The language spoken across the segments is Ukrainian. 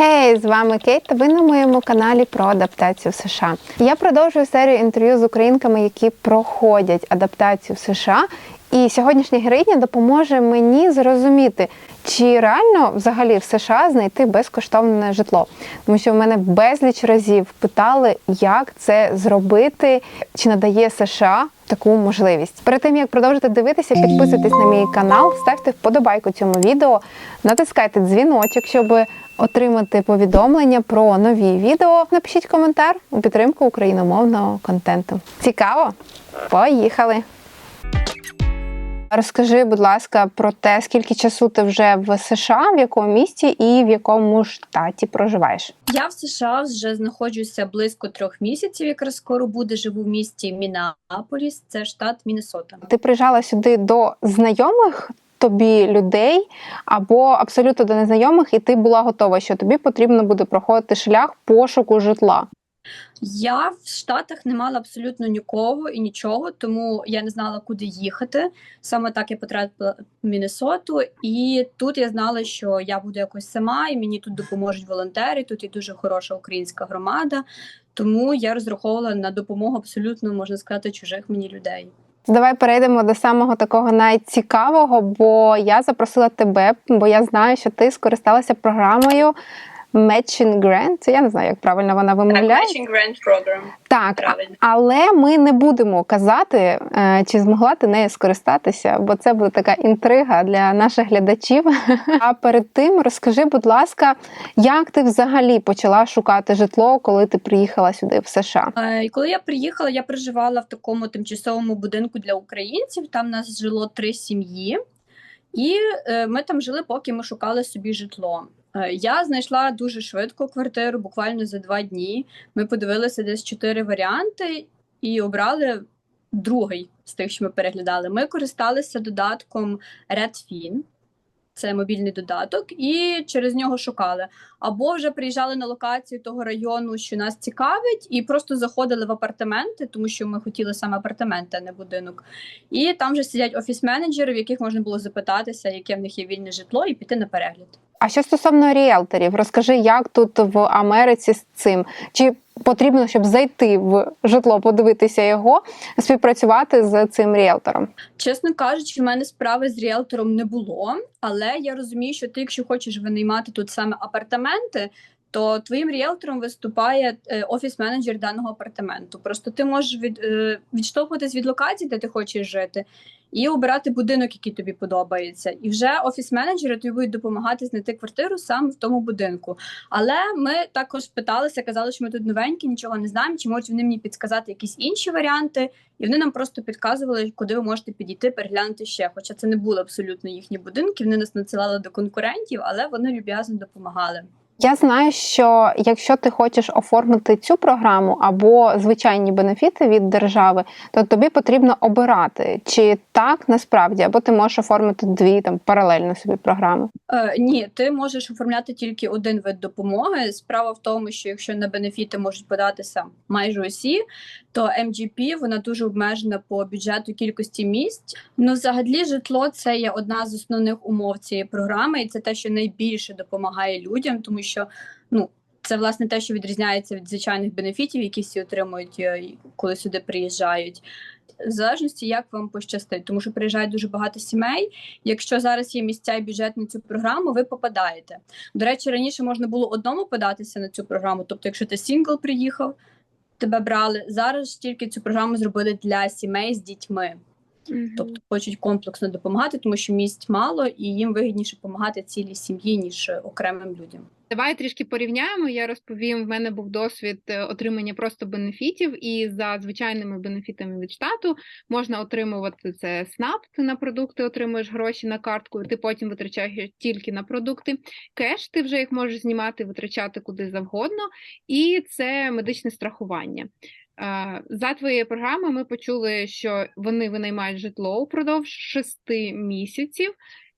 Гей, з вами Кейт. та Ви на моєму каналі про адаптацію в США. Я продовжую серію інтерв'ю з українками, які проходять адаптацію в США. І сьогоднішня героїня допоможе мені зрозуміти, чи реально взагалі в США знайти безкоштовне житло. Тому що в мене безліч разів питали, як це зробити, чи надає США таку можливість. Перед тим як продовжити дивитися, підписуйтесь на мій канал, ставте вподобайку цьому відео, натискайте дзвіночок, щоб отримати повідомлення про нові відео. Напишіть коментар у підтримку україномовного контенту. Цікаво? Поїхали! Розкажи, будь ласка, про те, скільки часу ти вже в США, в якому місті і в якому штаті проживаєш. Я в США вже знаходжуся близько трьох місяців. Якраз скоро буде живу в місті Мінеаполіс, це штат Міннесота. Ти приїжджала сюди до знайомих тобі людей або абсолютно до незнайомих, і ти була готова, що тобі потрібно буде проходити шлях пошуку житла. Я в Штатах не мала абсолютно нікого і нічого, тому я не знала, куди їхати. Саме так я потрапила в Міннесоту, і тут я знала, що я буду якось сама, і мені тут допоможуть волонтери. Тут є дуже хороша українська громада, тому я розраховувала на допомогу абсолютно можна сказати чужих мені людей. Давай перейдемо до самого такого найцікавого, бо я запросила тебе, бо я знаю, що ти скористалася програмою Matching Grant. Я не знаю, як правильно вона вимовляє. Matching Grant Program. Так, Правильно. але ми не будемо казати, е, чи змогла ти нею скористатися, бо це буде така інтрига для наших глядачів. А перед тим розкажи, будь ласка, як ти взагалі почала шукати житло, коли ти приїхала сюди в США? Е, коли я приїхала, я проживала в такому тимчасовому будинку для українців. Там нас жило три сім'ї, і е, ми там жили, поки ми шукали собі житло. Е, Я знайшла дуже швидко квартиру, буквально за два дні. Ми подивилися десь чотири варіанти і обрали другий з тих, що ми переглядали. Ми користалися додатком Redfin. Це мобільний додаток, і через нього шукали. Або вже приїжджали на локацію того району, що нас цікавить, і просто заходили в апартаменти, тому що ми хотіли саме апартаменти, а не будинок. І там вже сидять офіс-менеджери, в яких можна було запитатися, яке в них є вільне житло, і піти на перегляд. А що стосовно ріелторів, розкажи, як тут в Америці з цим? Чи потрібно, щоб зайти в житло, подивитися його, співпрацювати з цим ріелтором? Чесно кажучи, в мене справи з ріелтором не було, але я розумію, що ти, якщо хочеш винаймати тут саме апартаменти, то твоїм ріелтором виступає е, офіс-менеджер даного апартаменту. Просто ти можеш від, е, відштовхуватись від локації, де ти хочеш жити, і обирати будинок, який тобі подобається. І вже офіс-менеджери тобі будуть допомагати знайти квартиру саме в тому будинку. Але ми також питалися, казали, що ми тут новенькі, нічого не знаємо, чи можуть вони мені підказати якісь інші варіанти. І вони нам просто підказували, куди ви можете підійти, переглянути ще. Хоча це не були абсолютно їхні будинки. Вони нас надсилали до конкурентів, але вони люб'язно допомагали. Я знаю, що якщо ти хочеш оформити цю програму або звичайні бенефіти від держави, то тобі потрібно обирати, чи так насправді, або ти можеш оформити дві там паралельно собі програми. Е, ні, ти можеш оформляти тільки один вид допомоги. Справа в тому, що якщо на бенефіти можуть податися майже усі, то MGP вона дуже обмежена по бюджету кількості місць. Ну, взагалі, житло це є одна з основних умов цієї програми, і це те, що найбільше допомагає людям, тому що ну. Це власне те, що відрізняється від звичайних бенефітів, які всі отримують, е, коли сюди приїжджають. В залежності, як вам пощастить, тому що приїжджають дуже багато сімей. Якщо зараз є місця і бюджет на цю програму, ви попадаєте. До речі, раніше можна було одному податися на цю програму. Тобто, якщо ти сінгл приїхав, тебе брали. Зараз тільки цю програму зробили для сімей з дітьми. Тобто хочуть комплексно допомагати, тому що місць мало, і їм вигідніше допомагати цілій сім'ї, ніж окремим людям. Давай трішки порівняємо. Я розповім. В мене був досвід е, отримання просто бенефітів, і за звичайними бенефітами від штату можна отримувати це SNAP, Ти на продукти отримуєш гроші на картку. і Ти потім витрачаєш тільки на продукти. Кеш ти вже їх можеш знімати, витрачати куди завгодно, і це медичне страхування. Е, За твоєю програмою ми почули, що вони винаймають житло упродовж шести місяців.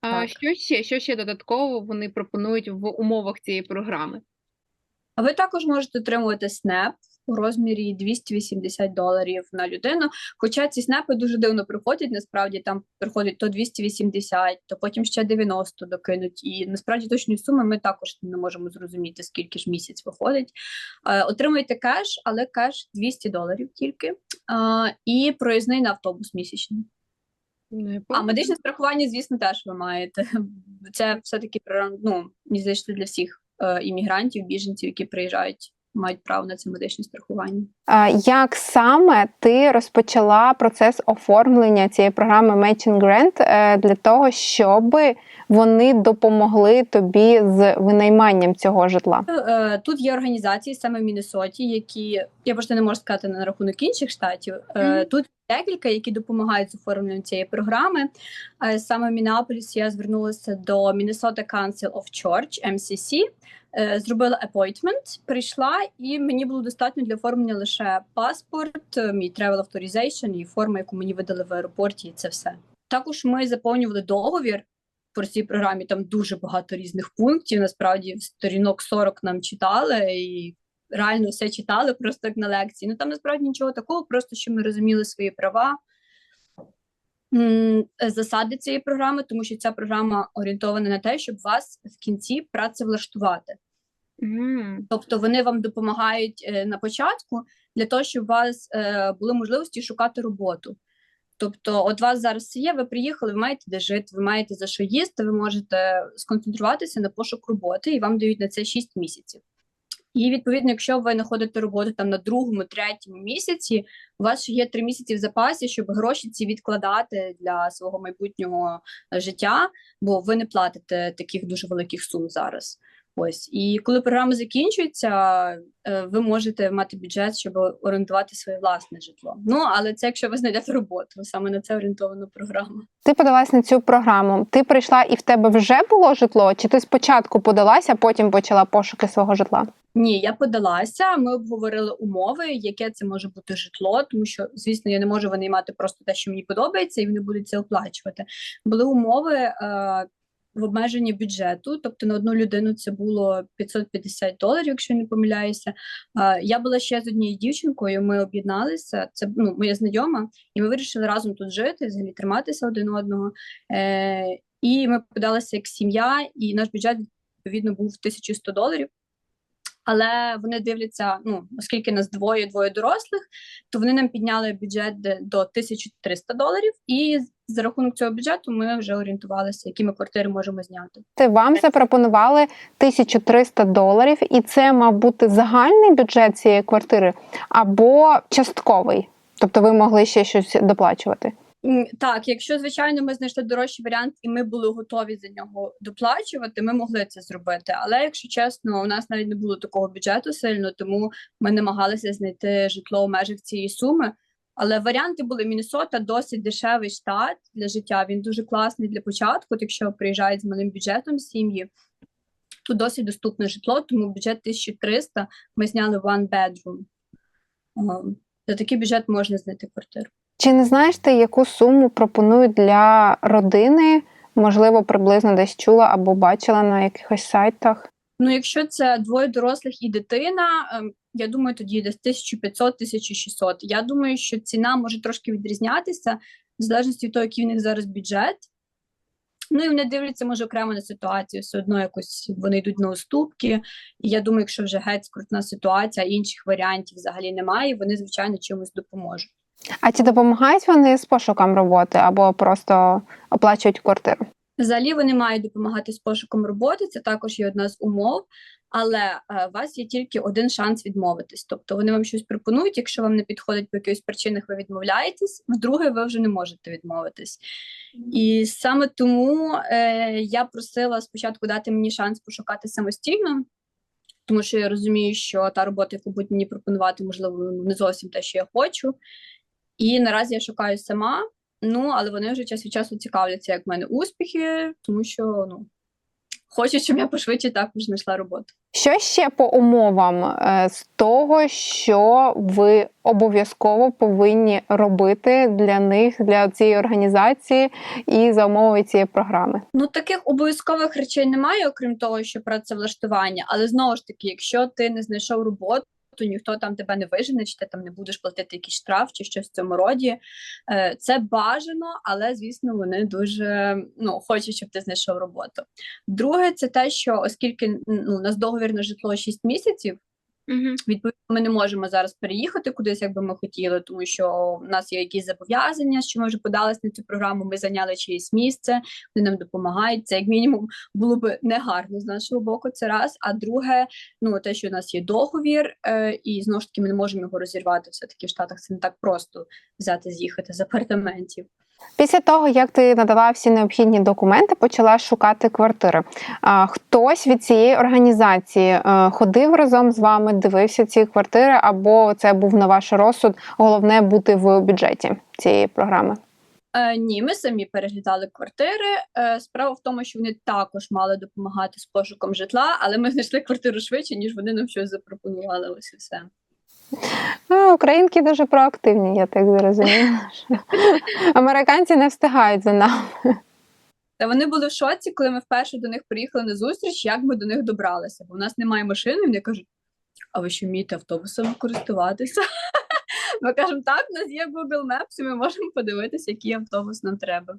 Так. що ще? Що ще додатково вони пропонують в умовах цієї програми? А ви також можете отримувати СНЕП. У розмірі 280 доларів на людину. Хоча ці снапи дуже дивно приходять. Насправді там приходить то 280, то потім ще 90 докинуть. І насправді точної суми ми також не можемо зрозуміти, скільки ж місяць виходить. Е, отримуєте кеш, але кеш 200 доларів тільки. Е, і проїзний на автобус місячний. А медичне страхування, звісно, теж ви маєте. Це все-таки природ- ну, мені здається, для всіх е, іммігрантів, біженців, які приїжджають, мають право на це медичне страхування. А Як саме ти розпочала процес оформлення цієї програми Matching Grant е, для того, щоб вони допомогли тобі з винайманням цього житла? Е, Тут є організації саме в Міннесоті, які я просто не можу сказати на рахунок інших штатів. Mm. Тут декілька, які допомагають з оформленням цієї програми. Е, Саме в Мінneapolis я звернулася до Minnesota Council of Church MCC, е, зробила appointment, прийшла, і мені було достатньо для оформлення лише паспорт, е, мій travel authorization і форма, яку мені видали в аеропорті, і це все. Також ми заповнювали договір про цій програмі. Там дуже багато різних пунктів. Насправді сторінок 40 нам читали і реально все читали просто як на лекції. Ну там насправді нічого такого, просто що ми розуміли свої права. Засади цієї програми, тому що ця програма орієнтована на те, щоб вас в кінці працевлаштувати. Мгм. Тобто вони вам допомагають е, на початку для того, щоб у вас е, були можливості шукати роботу. Тобто, от вас зараз є, ви приїхали, ви маєте де жити, ви маєте за що їсти, ви можете сконцентруватися на пошук роботи, і вам дають на це 6 місяців. І відповідно, якщо ви знаходите роботу там на другому, третьому місяці, у вас ще є три місяці в запасі, щоб гроші ці відкладати для свого майбутнього життя, бо ви не платите таких дуже великих сум зараз. Ось і коли програма закінчується, е, ви можете мати бюджет, щоб орендувати своє власне житло. Ну але це якщо ви знайдете роботу, саме на це орієнтована програма. Ти подалась на цю програму. Ти прийшла і в тебе вже було житло? Чи ти спочатку подалася, а потім почала пошуки свого житла? Ні, я подалася. Ми обговорили умови, яке це може бути житло, тому що, звісно, я не можу винаймати просто те, що мені подобається, і вони будуть це оплачувати. Були умови е, в обмеженні бюджету, тобто на одну людину це було 550 доларів, якщо не помиляюся. Я була ще з однією дівчинкою. Ми об'єдналися. Це ну, моя знайома, і ми вирішили разом тут жити, взагалі триматися один одного. Е, і ми подалися як сім'я, і наш бюджет відповідно був 1100 доларів. Але вони дивляться, ну оскільки нас двоє, двоє дорослих, то вони нам підняли бюджет до 1300 доларів, і за рахунок цього бюджету ми вже орієнтувалися, які ми квартири можемо зняти. Ти вам запропонували 1300 доларів, і це мав бути загальний бюджет цієї квартири або частковий. Тобто ви могли ще щось доплачувати. Так, якщо звичайно ми знайшли дорожчий варіант, і ми були готові за нього доплачувати, ми могли це зробити. Але якщо чесно, у нас навіть не було такого бюджету сильно, тому ми намагалися знайти житло в межах цієї суми. Але варіанти були Міннесота досить дешевий штат для життя. Він дуже класний для початку. Якщо приїжджають з малим бюджетом сім'ї, тут досить доступне житло, тому бюджет 1300 ми зняли one bedroom. За такий бюджет можна знайти квартиру. Чи не знаєш ти, яку суму пропонують для родини? Можливо, приблизно десь чула або бачила на якихось сайтах. Ну, якщо це двоє дорослих і дитина, ем, я думаю, тоді десь 1500-1600. Я думаю, що ціна може трошки відрізнятися в залежності від того, який в них зараз бюджет. Ну і вони дивляться, може, окремо на ситуацію, все одно якось вони йдуть на уступки. І я думаю, якщо вже геть скрутна ситуація, інших варіантів взагалі немає, вони, звичайно, чимось допоможуть. А чи допомагають вони з пошуком роботи або просто оплачують квартиру? Взагалі вони мають допомагати з пошуком роботи, це також є одна з умов, але е, у вас є тільки один шанс відмовитись. Тобто вони вам щось пропонують, якщо вам не підходить по якихось причинах, ви відмовляєтесь, вдруге, ви вже не можете відмовитись. І саме тому е, я просила спочатку дати мені шанс пошукати самостійно, тому що я розумію, що та робота, яку будуть мені пропонувати, можливо, ну, не зовсім те, що я хочу. І наразі я шукаю сама. Ну, але вони вже час від часу цікавляться, як в мене успіхи, тому що ну хочуть, щоб я пошвидше також знайшла роботу. Що ще по умовам е, з того, що ви обов'язково повинні робити для них, для цієї організації і за умови цієї програми? Ну таких обов'язкових речей немає, окрім того, що працевлаштування. Але знову ж таки, якщо ти не знайшов роботу, ніхто там тебе не вижене, чи ти там не будеш платити якийсь штраф чи щось в цьому роді. Е, Це бажано, але звісно, вони дуже ну, хочуть, щоб ти знайшов роботу. Друге, це те, що оскільки ну, у нас договір на житло 6 місяців. Угу. Відповідно, ми не можемо зараз переїхати кудись, як би ми хотіли, тому що в нас є якісь зобов'язання, що ми вже подалися на цю програму. Ми зайняли чиєсь місце, вони нам допомагають. Це як мінімум було б негарно з нашого боку. Це раз. А друге, ну те, що у нас є договір, е, і знову ж таки ми не можемо його розірвати. Все таки в Штатах це не так просто взяти з'їхати з апартаментів. Після того, як ти надала всі необхідні документи, почала шукати квартири. Хтось від цієї організації е, ходив разом з вами, дивився ці квартири, або це був на ваш розсуд. Головне бути в бюджеті цієї програми. Е, ні, ми самі переглядали квартири. Е, справа в тому, що вони також мали допомагати з пошуком житла, але ми знайшли квартиру швидше, ніж вони нам щось запропонували. Ось і все. А, українки дуже проактивні, я так зрозуміла. Американці не встигають за нами. Та вони були в шоці, коли ми вперше до них приїхали на зустріч, як ми до них добралися. Бо в нас немає машини, вони кажуть: а ви що вмієте автобусом користуватися? Ми кажемо, так, у нас є Google Maps, і ми можемо подивитися, який автобус нам треба.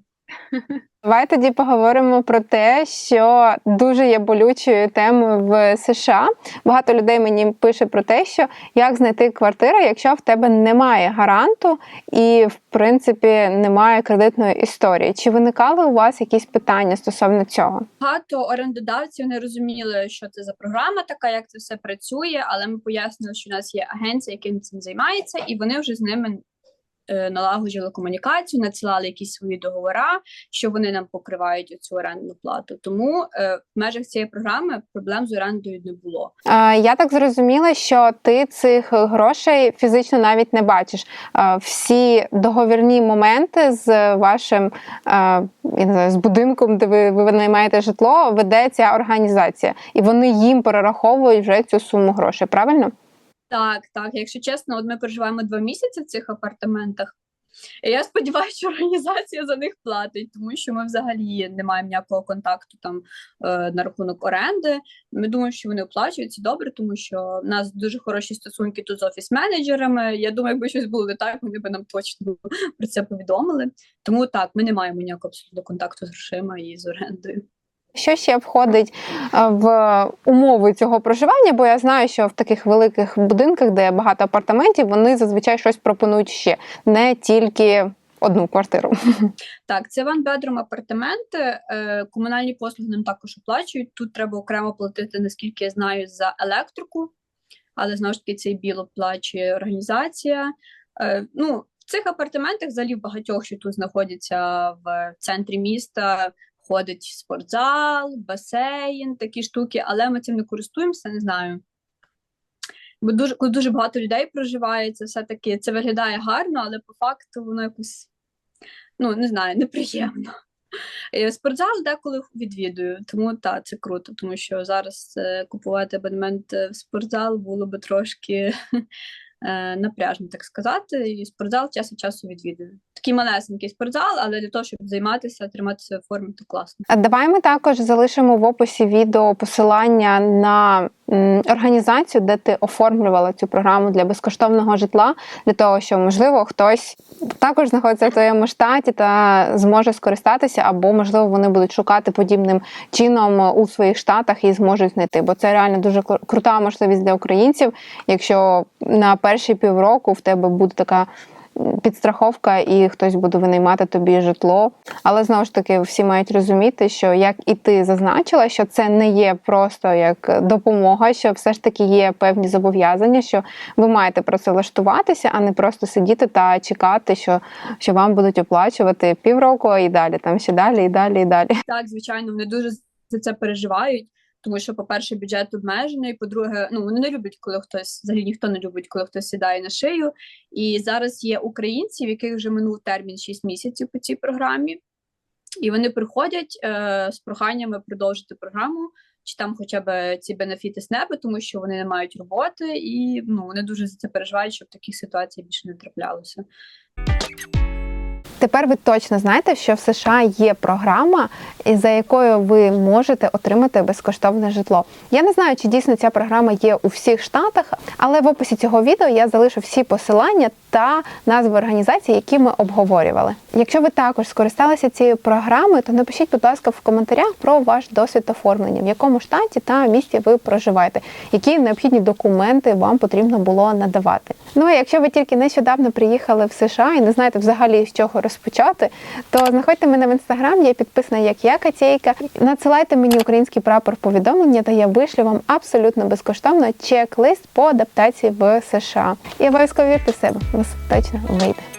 Давай тоді поговоримо про те, що дуже є болючою темою в США. Багато людей мені пише про те, що як знайти квартиру, якщо в тебе немає гаранту і, в принципі, немає кредитної історії. Чи виникали у вас якісь питання стосовно цього? Багато орендодавців не розуміли, що це за програма, така як це все працює. Але ми пояснили, що у нас є агенція, яка цим займається, і вони вже з ними налагоджували комунікацію, надсилали якісь свої договори, що вони нам покривають цю орендну плату. Тому е, в межах цієї програми проблем з орендою не було. Е, Я так зрозуміла, що ти цих грошей фізично навіть не бачиш. Е, Всі договірні моменти з вашим е, я не знаю, з будинком, де ви, ви наймаєте житло, веде ця організація, і вони їм перераховують вже цю суму грошей. Правильно? Так, так. Якщо чесно, от ми проживаємо два місяці в цих апартаментах. І я сподіваюся, що організація за них платить, тому що ми взагалі не маємо ніякого контакту там е, на рахунок оренди. Ми думаємо, що вони оплачують це добре, тому що в нас дуже хороші стосунки тут з офіс-менеджерами. Я думаю, якби щось було не так, вони б нам точно про це повідомили. Тому так, ми не маємо ніякого абсолютно контакту з грошима і з орендою. Що ще входить е, в умови цього проживання? Бо я знаю, що в таких великих будинках, де багато апартаментів, вони зазвичай щось пропонують ще, не тільки одну квартиру. Так, це ван бедрум апартаменти. Е, комунальні послуги нам також оплачують. Тут треба окремо платити, наскільки я знаю, за електрику, але знову ж таки цей біл оплачує організація. Е, ну, в цих апартаментах, взагалі в багатьох, що тут знаходяться в центрі міста, ходить спортзал, басейн, такі штуки, але ми цим не користуємося, не знаю. Бо дуже, коли дуже багато людей проживає, це все-таки це виглядає гарно, але по факту воно якось, ну, не знаю, неприємно. Спортзал деколи відвідую, тому так, це круто, тому що зараз е, купувати абонемент е, в спортзал було би трошки напряжно, так сказати. І спортзал час від часу відвідую. Такий малесенький спортзал, але для того, щоб займатися, триматися в формі, то класно. А Давай ми також залишимо в описі відео посилання на організацію, де ти оформлювала цю програму для безкоштовного житла, для того, що можливо хтось також знаходиться в твоєму штаті та зможе скористатися, або можливо вони будуть шукати подібним чином у своїх штатах і зможуть знайти. Бо це реально дуже крута можливість для українців, якщо на перші півроку в тебе буде така підстраховка, і хтось буде винаймати тобі житло. Але знову ж таки, всі мають розуміти, що як і ти зазначила, що це не є просто як допомога, що все ж таки є певні зобов'язання, що ви маєте працевлаштуватися, а не просто сидіти та чекати, що, що вам будуть оплачувати півроку і далі, там ще далі, і далі, і далі. Так, звичайно, вони дуже за це переживають. Тому що, по-перше, бюджет обмежений. По-друге, ну вони не люблять, коли хтось взагалі ніхто не любить, коли хтось сідає на шию. І зараз є українці, в яких вже минув термін 6 місяців по цій програмі, і вони приходять е, з проханнями продовжити програму, чи там хоча б ці бенефіти з неба, тому що вони не мають роботи, і ну вони дуже за це переживають, щоб таких ситуацій більше не траплялося. Тепер ви точно знаєте, що в США є програма, за якою ви можете отримати безкоштовне житло. Я не знаю, чи дійсно ця програма є у всіх штатах, але в описі цього відео я залишу всі посилання та назви організацій, які ми обговорювали. Якщо ви також скористалися цією програмою, то напишіть, будь ласка, в коментарях про ваш досвід оформлення, в якому штаті та місті ви проживаєте, які необхідні документи вам потрібно було надавати. Ну а якщо ви тільки нещодавно приїхали в США і не знаєте взагалі з чого розпочати, то знаходьте мене в інстаграм, я підписана як я Катєйка. Надсилайте мені український прапор повідомлення, та я вишлю вам абсолютно безкоштовно чек-лист по адаптації в США. І обов'язково вірте в себе, у вас точно вийде.